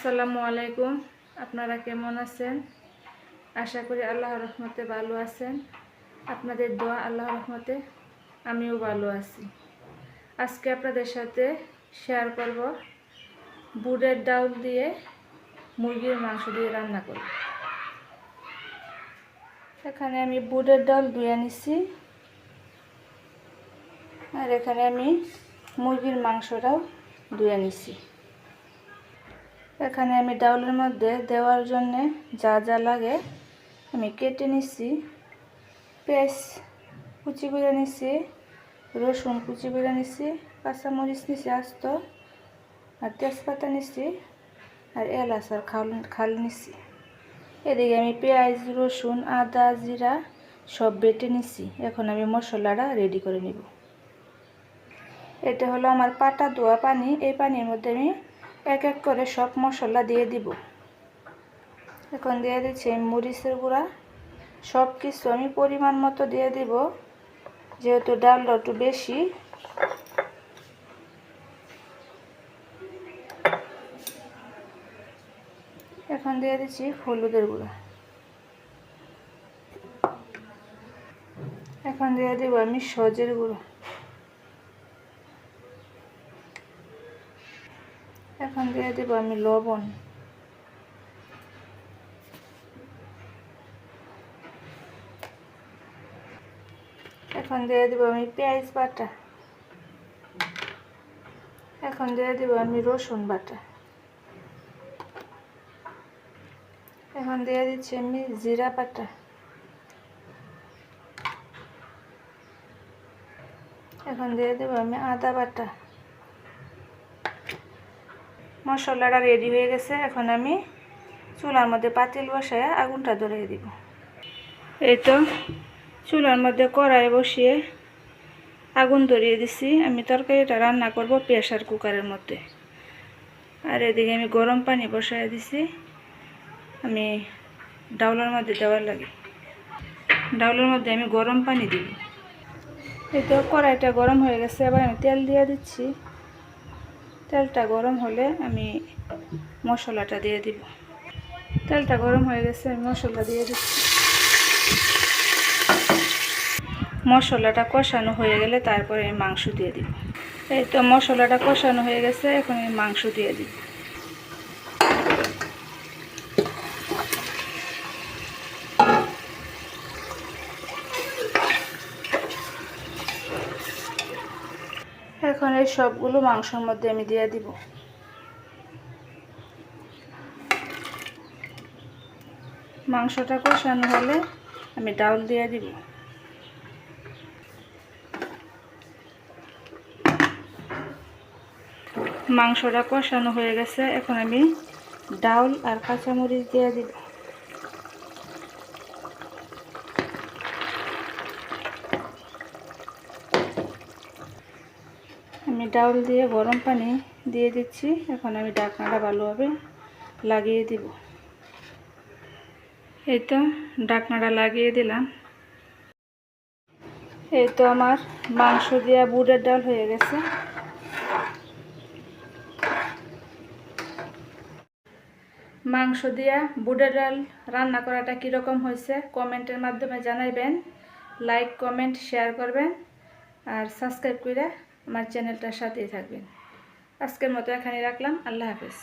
আসসালামু আলাইকুম। আপনারা কেমন আছেন? আশা করি আল্লাহ রহমতে ভালো আছেন। আপনাদের দোয়া আল্লাহ রহমতে আমিও ভালো আছি। আজকে আপনাদের সাথে শেয়ার করব বুটের ডাউল দিয়ে মুরগির মাংস দিয়ে রান্না করব। এখানে আমি বুটের ডাল ধুয়ে নিছি। আর এখানে আমি মুরগির মাংসটাও ধুয়ে নিছি। এখানে আমি ডাউলের মধ্যে দেওয়ার জন্য যা যা লাগে আমি কেটে নিচ্ছি। পেঁয়াজ কুচি করে নিচ্ছি, রসুন কুচি করে নিচ্ছি, কাঁচামরিচ নিচ্ছি, আস্ত, আর তেজপাতা নিচ্ছি, আর এলাচ আর খাল খাল নিচ্ছি। এদিকে আমি পেঁয়াজ, রসুন, আদা, জিরা সব বেটে নিচ্ছি। এখন আমি মশলাটা রেডি করে নিব। এটা হলো আমার পাটা ধোয়া পানি। এই পানির মধ্যে আমি এক এক করে সব মশলা দিয়ে দিব। এখন দিয়ে দিচ্ছি মরিচের গুঁড়া। সব কিছু আমি পরিমাণ মতো দিয়ে দিব, যেহেতু ডালটা একটু বেশি। এখন দিয়ে দিচ্ছি হলুদের গুঁড়া। এখন দিয়ে দেবো আমি সজের গুঁড়ো এখন দিয়ে দেবো আমি লবণ। এখন দিয়ে দেবো আমি পেঁয়াজ বাটা। এখন দিয়ে দেবো আমি রসুন বাটা। এখন দিয়ে দিচ্ছি আমি জিরা বাটা। এখন দিয়ে দেবো আমি আদা বাটা। মশলাটা রেডি হয়ে গেছে। এখন আমি চুলার মধ্যে পাতিল বসায় আগুনটা ধরিয়ে দিব। এই তো চুলার মধ্যে কড়াই বসিয়ে আগুন ধরিয়ে দিছি। আমি তরকারিটা রান্না করব প্রেশার কুকারের মধ্যে। আর এদিকে আমি গরম পানি বসাই দিছি। আমি ডাউলের মধ্যে দেওয়ার লাগে। ডাউলের মধ্যে আমি গরম পানি দিব। এই তো কড়াইটা গরম হয়ে গেছে। এবার আমি তেল দিয়ে দিচ্ছি। তেলটা গরম হলে আমি মশলাটা দিয়ে দিব। তেলটা গরম হয়ে গেছে, আমি মশলা দিয়ে দিচ্ছি। মশলাটা কষানো হয়ে গেলে তারপরে আমি মাংস দিয়ে দিব। এই তো মশলাটা কষানো হয়ে গেছে, এখন আমি মাংস দিয়ে দিব। এখন এই সবগুলো মাংসের মধ্যে আমি দিয়ে দিব। মাংসটা কষানো হলে আমি ডাউল দিয়ে দিব। মাংসটা কষানো হয়ে গেছে, এখন আমি ডাউল আর কাঁচামরিচ দিয়ে দিব। আমি ডাউল দিয়ে গরম পানি দিয়ে দিচ্ছি। এখন আমি ডাকনাটা ভালোভাবে লাগিয়ে দিব। এই তো ডাকনাটা লাগিয়ে দিলাম। এই তো আমার মাংস দিয়া বুটের ডাল হয়ে গেছে। মাংস দিয়া বুটের ডাল রান্না করাটা কীরকম হয়েছে কমেন্টের মাধ্যমে জানাইবেন। লাইক, কমেন্ট, শেয়ার করবেন। আর সাবস্ক্রাইব করে আমার চ্যানেলটার সাথেই থাকবেন। আজকের মতো এখানে রাখলাম। আল্লাহ হাফেজ।